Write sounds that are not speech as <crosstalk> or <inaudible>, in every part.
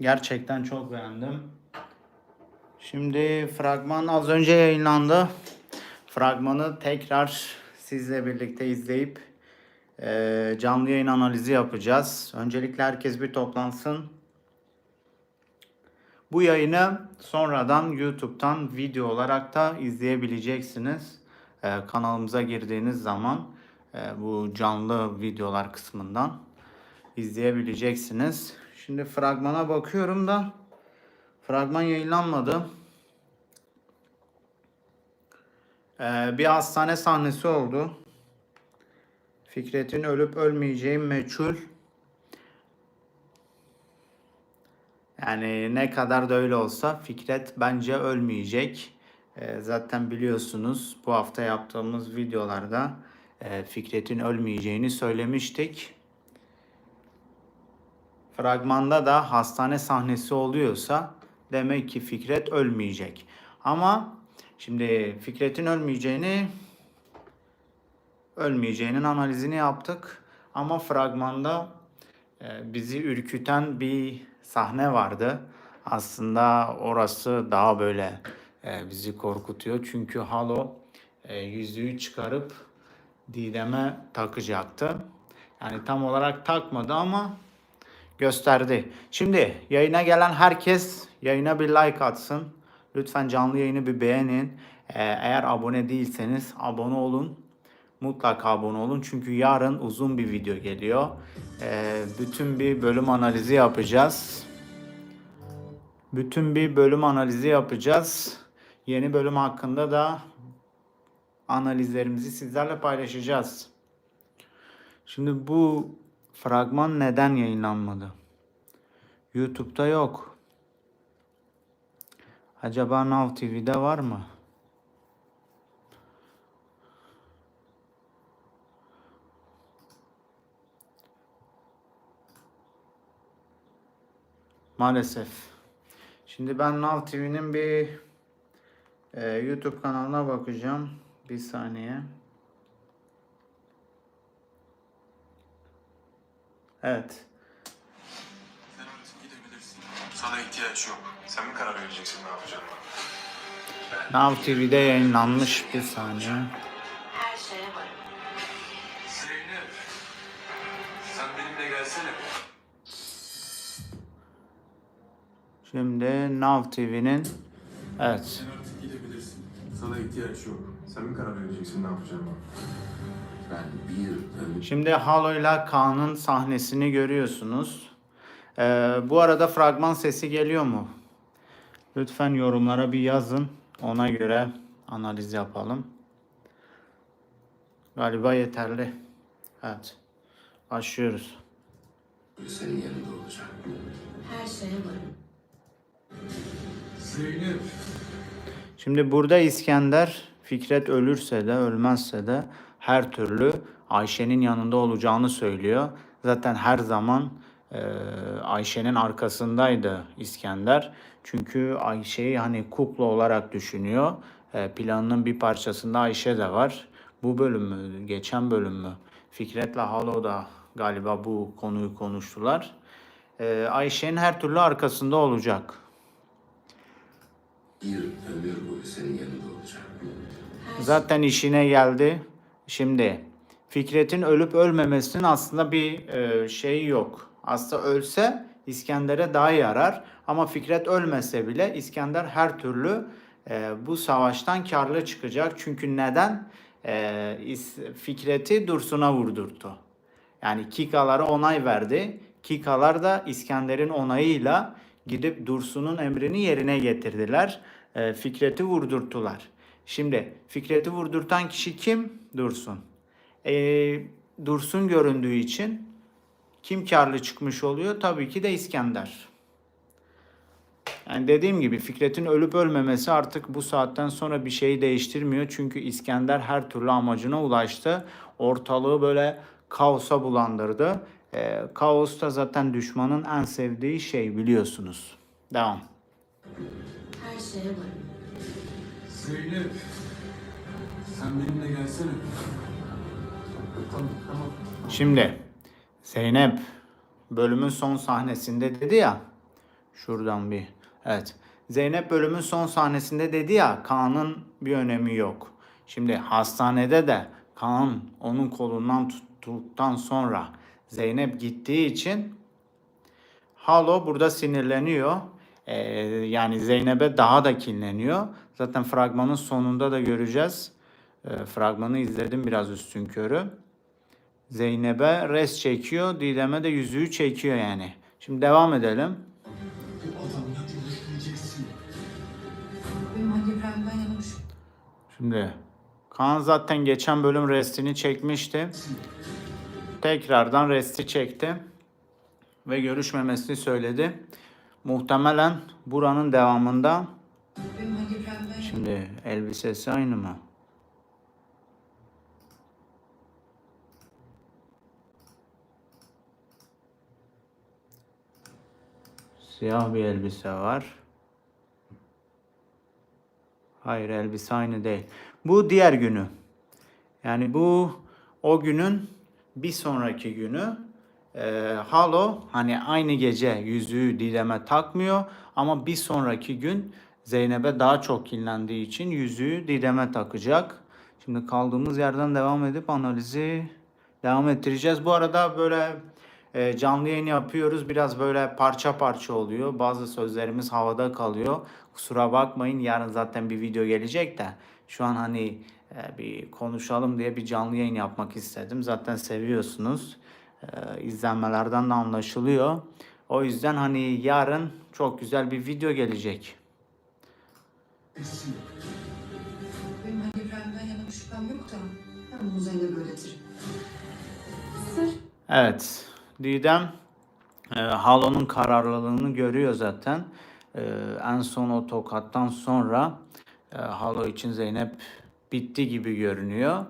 Gerçekten çok beğendim. Şimdi fragman az önce yayınlandı. Fragmanı tekrar sizle birlikte izleyip eee, canlı yayın analizi yapacağız. Öncelikle herkes bir toplansın. Bu yayını sonradan YouTube'dan video olarak da izleyebileceksiniz. Eee, kanalımıza girdiğiniz zaman eee, bu canlı videolar kısmından izleyebileceksiniz. Şimdi fragmana bakıyorum da fragman yayınlanmadı. Ee, bir hastane sahnesi oldu. Fikret'in ölüp ölmeyeceği meçhul. Yani ne kadar da öyle olsa Fikret bence ölmeyecek. Ee, zaten biliyorsunuz bu hafta yaptığımız videolarda e, Fikret'in ölmeyeceğini söylemiştik. Fragmanda da hastane sahnesi oluyorsa demek ki Fikret ölmeyecek. Ama şimdi Fikret'in ölmeyeceğini ölmeyeceğinin analizini yaptık. Ama fragmanda e, bizi ürküten bir sahne vardı. Aslında orası daha böyle e, bizi korkutuyor. Çünkü Halo e, yüzüğü çıkarıp Didem'e takacaktı. Yani tam olarak takmadı ama gösterdi. Şimdi yayına gelen herkes yayına bir like atsın. Lütfen canlı yayını bir beğenin. Ee, eğer abone değilseniz abone olun. Mutlaka abone olun çünkü yarın uzun bir video geliyor. Ee, bütün bir bölüm analizi yapacağız. Bütün bir bölüm analizi yapacağız. Yeni bölüm hakkında da analizlerimizi sizlerle paylaşacağız. Şimdi bu fragman neden yayınlanmadı? YouTube'da yok. Acaba Now TV'de var mı? Maalesef. Şimdi ben Now TV'nin bir e, YouTube kanalına bakacağım. Bir saniye. Evet. Sen artık gidebilirsin. Sana ihtiyaç yok. Sen mi karar vereceksin ne yapacağını? Now TV'de yayınlanmış bir saniye. Her şeye varım. Zeynep. Sen benimle gelsene. Şimdi Now TV'nin evet Sen artık gidebilirsin. Sana ihtiyaç yok. Sen mi karar vereceksin ne yapacağını? Ben bir ömür Şimdi Halo ile Kaan'ın sahnesini görüyorsunuz. Ee, bu arada fragman sesi geliyor mu? Lütfen yorumlara bir yazın. Ona göre analiz yapalım. Galiba yeterli. Evet. Başlıyoruz. senin yanında olacak. Her şeye varım. Zeynep. Şimdi burada İskender Fikret ölürse de ölmezse de her türlü Ayşe'nin yanında olacağını söylüyor. Zaten her zaman e, Ayşe'nin arkasındaydı İskender. Çünkü Ayşe'yi hani kukla olarak düşünüyor. E, planının bir parçasında Ayşe de var. Bu bölüm mü, geçen bölüm mü? Fikret'le Halo da galiba bu konuyu konuştular. E, Ayşe'nin her türlü arkasında olacak. Bir ömür boyu senin yanında olacak. Zaten işine geldi. Şimdi Fikret'in ölüp ölmemesinin aslında bir e, şeyi yok. Aslında ölse İskender'e daha yarar. Ama Fikret ölmese bile İskender her türlü e, bu savaştan karlı çıkacak. Çünkü neden? E, Fikret'i Dursun'a vurdurdu. Yani Kikalara onay verdi. Kikalar da İskender'in onayıyla gidip Dursun'un emrini yerine getirdiler. E, Fikret'i vurdurttular. Şimdi Fikret'i vurdurtan kişi kim? Dursun. E, Dursun göründüğü için kim karlı çıkmış oluyor? Tabii ki de İskender. Yani dediğim gibi Fikret'in ölüp ölmemesi artık bu saatten sonra bir şeyi değiştirmiyor. Çünkü İskender her türlü amacına ulaştı. Ortalığı böyle kaosa bulandırdı. Ee, kaos da zaten düşmanın en sevdiği şey biliyorsunuz. Devam. Her şeye varım. Zeynep. Sen benimle gelsene. Tamam tamam. Şimdi Zeynep bölümün son sahnesinde dedi ya Şuradan bir. Evet. Zeynep bölümün son sahnesinde dedi ya Kaan'ın bir önemi yok. Şimdi hastanede de Kaan onun kolundan tuttuktan sonra Zeynep gittiği için Halo burada sinirleniyor. Ee, yani Zeynep'e daha da kinleniyor. Zaten fragmanın sonunda da göreceğiz. Ee, fragmanı izledim biraz üstün körü. Zeynep'e res çekiyor. Didem'e de yüzüğü çekiyor yani. Şimdi devam edelim. Şimdi Kaan zaten geçen bölüm restini çekmişti. Tekrardan resti çekti. Ve görüşmemesini söyledi. Muhtemelen buranın devamında şimdi elbisesi aynı mı? Siyah bir elbise var. Hayır elbise aynı değil. Bu diğer günü. Yani bu o günün bir sonraki günü. Ee, Halo hani aynı gece yüzüğü Didem'e takmıyor ama bir sonraki gün Zeynep'e daha çok kinlendiği için yüzüğü Didem'e takacak. Şimdi kaldığımız yerden devam edip analizi devam ettireceğiz. Bu arada böyle e, canlı yayın yapıyoruz. Biraz böyle parça parça oluyor. Bazı sözlerimiz havada kalıyor. Kusura bakmayın. Yarın zaten bir video gelecek de şu an hani e, bir konuşalım diye bir canlı yayın yapmak istedim. Zaten seviyorsunuz. E, izlenmelerden de anlaşılıyor. O yüzden hani yarın çok güzel bir video gelecek. Benim Halil İbrahim'den yana şüphem yok da ben bunu Zeynep'e öğretirim. Sır. Evet. Didem e, Halo'nun kararlılığını görüyor zaten. E, en son o tokattan sonra e, Halo için Zeynep bitti gibi görünüyor.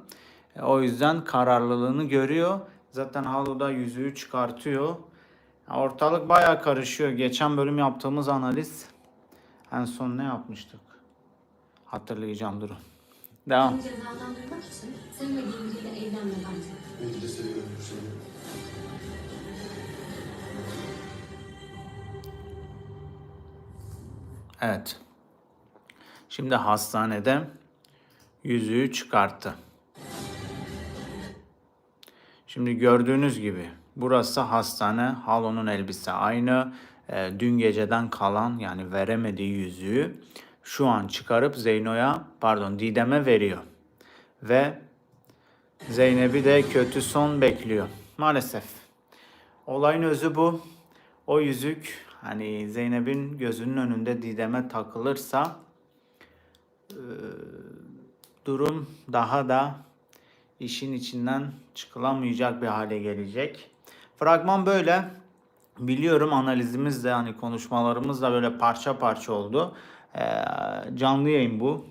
E, o yüzden kararlılığını görüyor. Zaten Halo da yüzüğü çıkartıyor. Ortalık baya karışıyor. Geçen bölüm yaptığımız analiz en son ne yapmıştık? Hatırlayacağım durun. Devam. Seni cezadan duymak için sevmediğin biriyle evlenme bence. Belki de. Evet. Şimdi hastanede yüzüğü çıkarttı. Şimdi gördüğünüz gibi burası hastane. Halo'nun elbise aynı. Ee, dün geceden kalan yani veremediği yüzüğü şu an çıkarıp Zeyno'ya pardon Didem'e veriyor. Ve Zeynep'i de kötü son bekliyor. Maalesef. Olayın özü bu. O yüzük hani Zeynep'in gözünün önünde Didem'e takılırsa eee, durum daha da işin içinden çıkılamayacak bir hale gelecek. Fragman böyle. Biliyorum analizimiz de hani konuşmalarımız da böyle parça parça oldu. Eee, canlı yayın bu.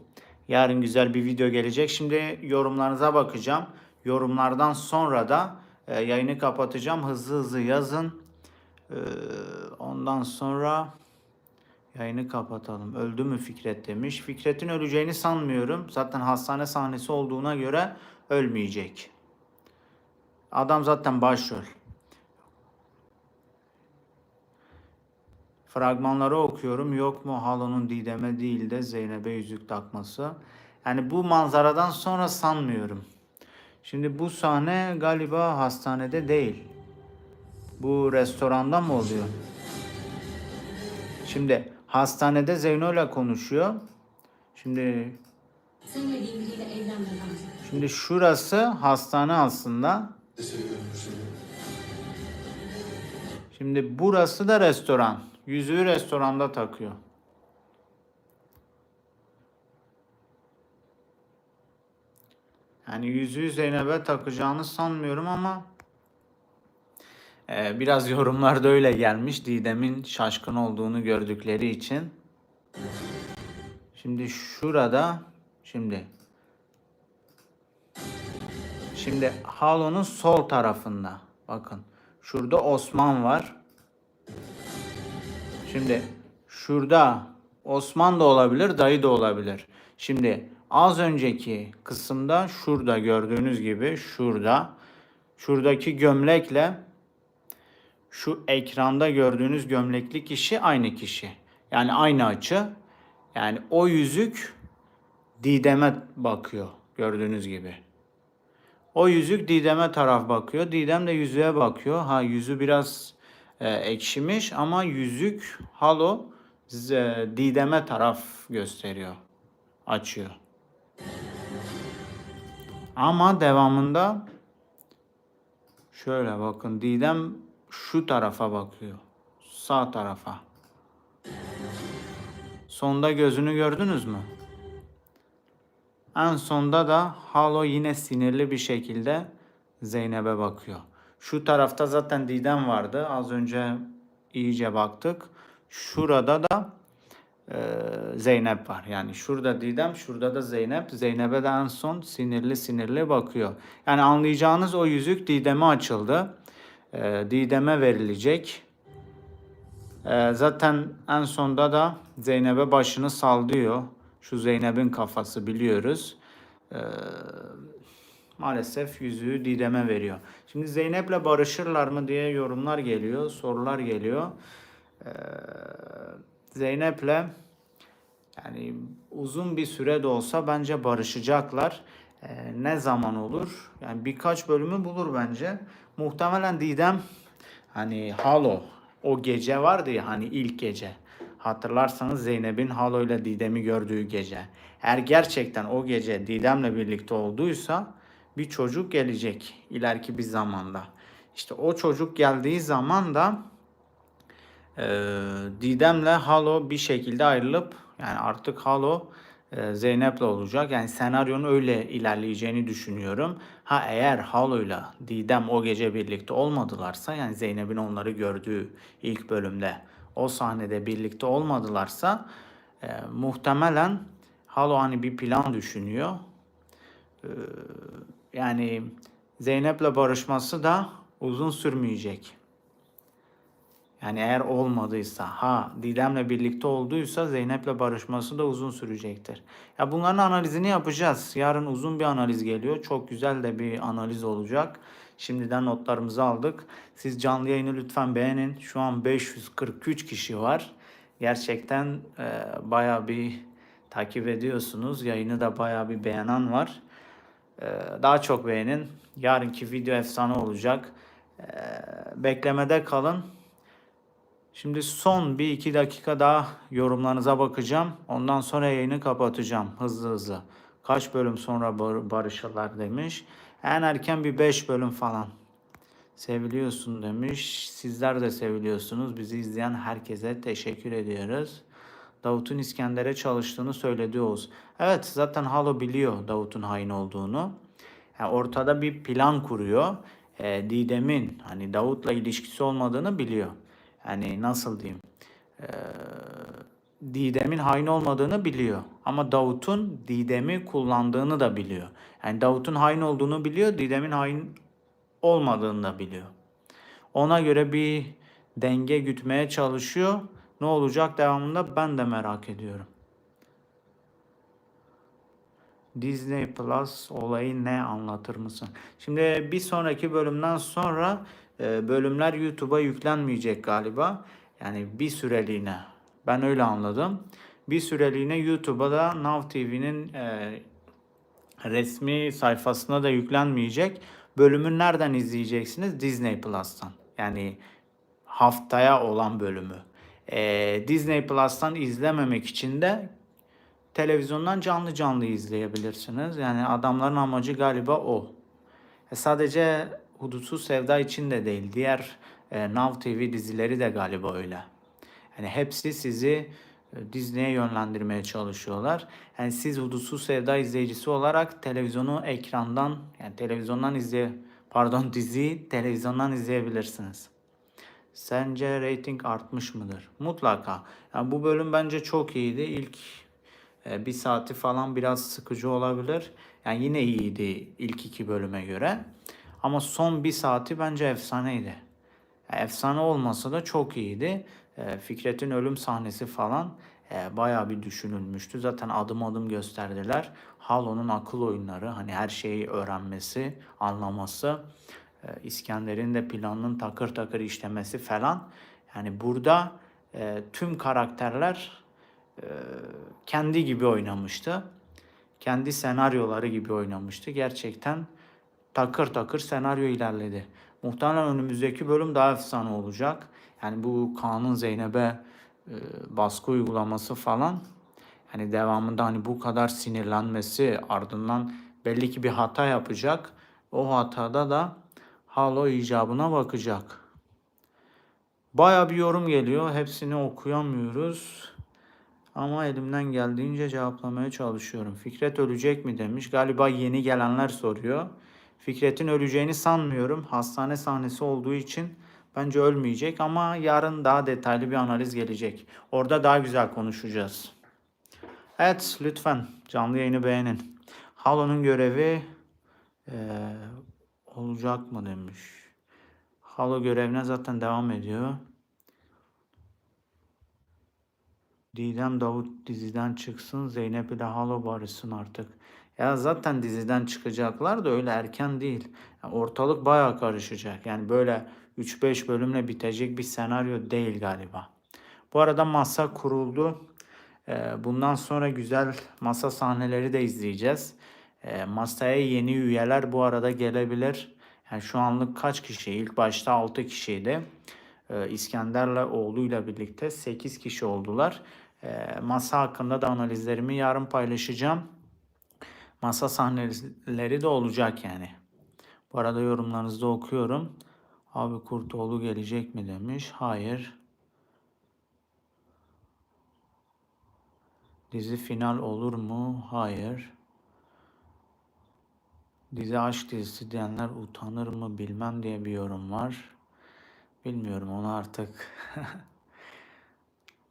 Yarın güzel bir video gelecek. Şimdi yorumlarınıza bakacağım. Yorumlardan sonra da e, yayını kapatacağım. Hızlı hızlı yazın. Ee, ondan sonra yayını kapatalım. Öldü mü Fikret demiş. Fikret'in öleceğini sanmıyorum. Zaten hastane sahnesi olduğuna göre ölmeyecek. Adam zaten başrol. Fragmanları okuyorum. Yok mu Halo'nun Didem'e değil de Zeynep'e yüzük takması. Yani bu manzaradan sonra sanmıyorum. Şimdi bu sahne galiba hastanede değil. Bu restoranda mı oluyor? Şimdi hastanede Zeyno ile konuşuyor. Şimdi şimdi şurası hastane aslında. Şimdi burası da restoran. Yüzüğü restoranda takıyor. Yani yüzüğü Zeynep'e takacağını sanmıyorum ama e, biraz <laughs> yorumlarda öyle gelmiş. Didem'in şaşkın olduğunu gördükleri için. Şimdi şurada şimdi Şimdi Halo'nun sol tarafında. Bakın. Şurada Osman var. Şimdi şurada Osman da olabilir, dayı da olabilir. Şimdi az önceki kısımda şurada gördüğünüz gibi şurada şuradaki gömlekle şu ekranda gördüğünüz gömlekli kişi aynı kişi. Yani aynı açı. Yani o yüzük Didem'e bakıyor gördüğünüz gibi. O yüzük Didem'e taraf bakıyor. Didem de yüzüğe bakıyor. Ha yüzü biraz e, ekşimiş ama yüzük halo z- Didem'e taraf gösteriyor. Açıyor. Ama devamında şöyle bakın Didem şu tarafa bakıyor. Sağ tarafa. Sonda gözünü gördünüz mü? En sonda da Halo yine sinirli bir şekilde Zeynep'e bakıyor. Şu tarafta zaten Didem vardı. Az önce iyice baktık. Şurada da e, Zeynep var. Yani şurada Didem, şurada da Zeynep. Zeynep'e de en son sinirli sinirli bakıyor. Yani anlayacağınız o yüzük Didem'e açıldı. E, Didem'e verilecek. E, zaten en sonda da Zeynep'e başını sallıyor. Şu Zeynep'in kafası biliyoruz. E, maalesef yüzüğü Didem'e veriyor. Şimdi Zeynep'le barışırlar mı diye yorumlar geliyor, sorular geliyor. Ee, Zeynep'le yani uzun bir süre de olsa bence barışacaklar. Ee, ne zaman olur? Yani birkaç bölümü bulur bence. Muhtemelen Didem hani Halo o gece vardı ya hani ilk gece. Hatırlarsanız Zeynep'in Halo ile Didem'i gördüğü gece. Eğer gerçekten o gece Didem'le birlikte olduysa bir çocuk gelecek ileriki bir zamanda. İşte o çocuk geldiği zaman da e, Didem'le Halo bir şekilde ayrılıp yani artık Halo e, Zeynep'le olacak. Yani senaryonun öyle ilerleyeceğini düşünüyorum. Ha eğer Halo'yla Didem o gece birlikte olmadılarsa yani Zeynep'in onları gördüğü ilk bölümde o sahnede birlikte olmadılarsa e, muhtemelen Halo hani bir plan düşünüyor. Yani Zeynep'le barışması da uzun sürmeyecek. Yani eğer olmadıysa, ha Didem'le birlikte olduysa Zeynep'le barışması da uzun sürecektir. Ya bunların analizini yapacağız. Yarın uzun bir analiz geliyor. Çok güzel de bir analiz olacak. Şimdiden notlarımızı aldık. Siz canlı yayını lütfen beğenin. Şu an 543 kişi var. Gerçekten e, bayağı bir takip ediyorsunuz. Yayını da bayağı bir beğenen var. Ee, daha çok beğenin. Yarınki video efsane olacak. Ee, beklemede kalın. Şimdi son bir iki dakika daha yorumlarınıza bakacağım. Ondan sonra yayını kapatacağım hızlı hızlı. Kaç bölüm sonra bar- barışırlar demiş. En erken bir 5 bölüm falan. Seviliyorsun demiş. Sizler de seviliyorsunuz. Bizi izleyen herkese teşekkür ediyoruz. Davut'un İskender'e çalıştığını söyledi Oğuz. Evet zaten Halo biliyor Davut'un hain olduğunu. Yani ortada bir plan kuruyor. Ee, Didem'in hani Davut'la ilişkisi olmadığını biliyor. Yani nasıl diyeyim? Ee, Didem'in hain olmadığını biliyor. Ama Davut'un Didem'i kullandığını da biliyor. Yani Davut'un hain olduğunu biliyor. Didem'in hain olmadığını da biliyor. Ona göre bir denge gütmeye çalışıyor. Ne olacak devamında ben de merak ediyorum. Disney Plus olayı ne anlatır mısın? Şimdi bir sonraki bölümden sonra e, bölümler YouTube'a yüklenmeyecek galiba. Yani bir süreliğine. Ben öyle anladım. Bir süreliğine YouTube'a da Now TV'nin e, resmi sayfasına da yüklenmeyecek. Bölümü nereden izleyeceksiniz? Disney Plus'tan. Yani haftaya olan bölümü. Ee, Disney Plus'tan izlememek için de televizyondan canlı canlı izleyebilirsiniz. Yani adamların amacı galiba o. E, sadece Hudutsuz Sevda için de değil. Diğer e, Now TV dizileri de galiba öyle. Yani hepsi sizi e, Disney'e yönlendirmeye çalışıyorlar. Yani siz Hudutsuz Sevda izleyicisi olarak televizyonu ekrandan yani televizyondan izleye pardon <laughs> diziyi televizyondan izleyebilirsiniz. Sence rating artmış mıdır? Mutlaka. Yani bu bölüm bence çok iyiydi. İlk e, bir saati falan biraz sıkıcı olabilir. Yani yine iyiydi ilk iki bölüme göre. Ama son bir saati bence efsaneydi. Yani efsane olmasa da çok iyiydi. E, Fikret'in ölüm sahnesi falan e, bayağı bir düşünülmüştü. Zaten adım adım gösterdiler. Halo'nun akıl oyunları hani her şeyi öğrenmesi, anlaması e, İskender'in de planının takır takır işlemesi falan. Yani burada e, tüm karakterler e, kendi gibi oynamıştı. Kendi senaryoları gibi oynamıştı. Gerçekten takır takır senaryo ilerledi. Muhtemelen önümüzdeki bölüm daha efsane olacak. Yani bu Kaan'ın Zeynep'e e, baskı uygulaması falan hani devamında hani bu kadar sinirlenmesi ardından belli ki bir hata yapacak. O hatada da Halo icabına bakacak. Baya bir yorum geliyor. Hepsini okuyamıyoruz. Ama elimden geldiğince cevaplamaya çalışıyorum. Fikret ölecek mi demiş. Galiba yeni gelenler soruyor. Fikret'in öleceğini sanmıyorum. Hastane sahnesi olduğu için bence ölmeyecek ama yarın daha detaylı bir analiz gelecek. Orada daha güzel konuşacağız. Evet lütfen canlı yayını beğenin. Halo'nun görevi eee, olacak mı demiş. Halo görevine zaten devam ediyor. Didem Davut diziden çıksın, Zeynep ile Halo barışsın artık. Ya zaten diziden çıkacaklar da öyle erken değil. Ortalık bayağı karışacak. Yani böyle 3-5 bölümle bitecek bir senaryo değil galiba. Bu arada masa kuruldu. Ee, Bundan sonra güzel masa sahneleri de izleyeceğiz. Ee, Masaya yeni üyeler bu arada gelebilir. Yani şu anlık kaç kişi? İlk başta 6 kişiydi. Ee, İskender'le oğluyla birlikte 8 kişi oldular. Masa hakkında da analizlerimi yarın paylaşacağım. Masa sahneleri de olacak yani. Bu arada yorumlarınızı da okuyorum. Abi Kurtoğlu gelecek mi demiş. Hayır. Dizi final olur mu? Hayır. Dizi aşk dizisi diyenler utanır mı bilmem diye bir yorum var. Bilmiyorum onu artık. <laughs>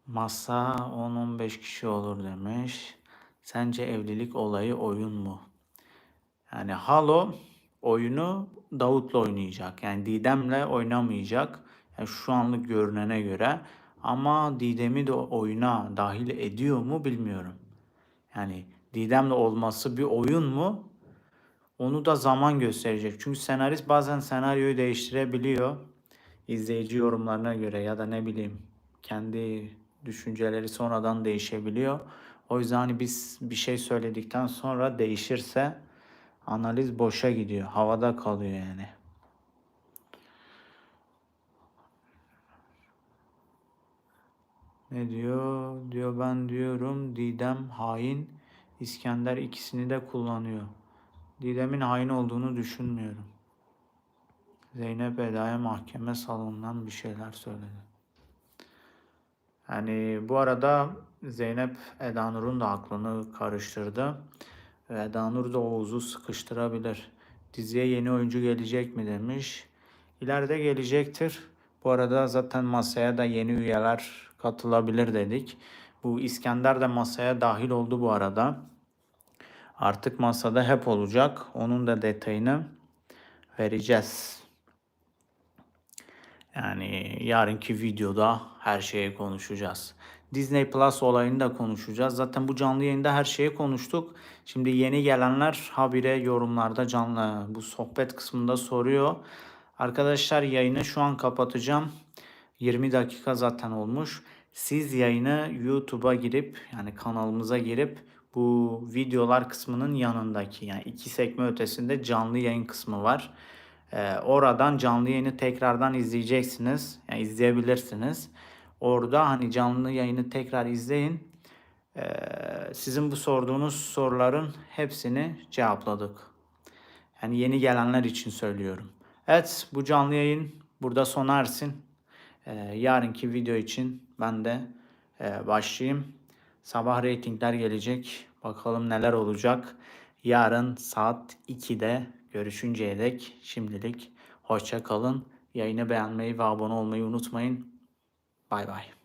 Masa 10-15 kişi olur demiş. Sence evlilik olayı oyun mu? Yani Halo oyunu Davut'la oynayacak. Yani Didem'le oynamayacak. Yani şu anlık görünene göre. Ama Didem'i de oyuna dahil ediyor mu bilmiyorum. Yani Didem'le olması bir oyun mu? Onu da zaman gösterecek. Çünkü senarist bazen senaryoyu değiştirebiliyor. İzleyici yorumlarına göre ya da ne bileyim kendi düşünceleri sonradan değişebiliyor. O yüzden hani biz bir şey söyledikten sonra değişirse analiz boşa gidiyor. Havada kalıyor yani. Ne diyor? Diyor ben diyorum Didem hain, İskender ikisini de kullanıyor. Didem'in hain olduğunu düşünmüyorum. Zeynep Eda'ya mahkeme salonundan bir şeyler söyledi. Yani bu arada Zeynep Eda Nur'un da aklını karıştırdı. Ve Eda Nur da Oğuz'u sıkıştırabilir. Diziye yeni oyuncu gelecek mi demiş. İleride gelecektir. Bu arada zaten masaya da yeni üyeler katılabilir dedik. Bu İskender de masaya dahil oldu bu arada. Artık masada hep olacak. Onun da detayını vereceğiz. Yani yarınki videoda her şeyi konuşacağız. Disney Plus olayını da konuşacağız. Zaten bu canlı yayında her şeyi konuştuk. Şimdi yeni gelenler habire yorumlarda canlı bu sohbet kısmında soruyor. Arkadaşlar yayını şu an kapatacağım. 20 dakika zaten olmuş. Siz yayını YouTube'a girip yani kanalımıza girip bu videolar kısmının yanındaki yani iki sekme ötesinde canlı yayın kısmı var. Ee, oradan canlı yayını tekrardan izleyeceksiniz. Yani izleyebilirsiniz. Orada hani canlı yayını tekrar izleyin. Ee, sizin bu sorduğunuz soruların hepsini cevapladık. Yani yeni gelenler için söylüyorum. Evet bu canlı yayın burada sona ersin. Ee, yarınki video için ben de e, başlayayım. Sabah reytingler gelecek. Bakalım neler olacak. Yarın saat 2'de görüşünceye dek şimdilik hoşça kalın. Yayını beğenmeyi ve abone olmayı unutmayın. Bye bye.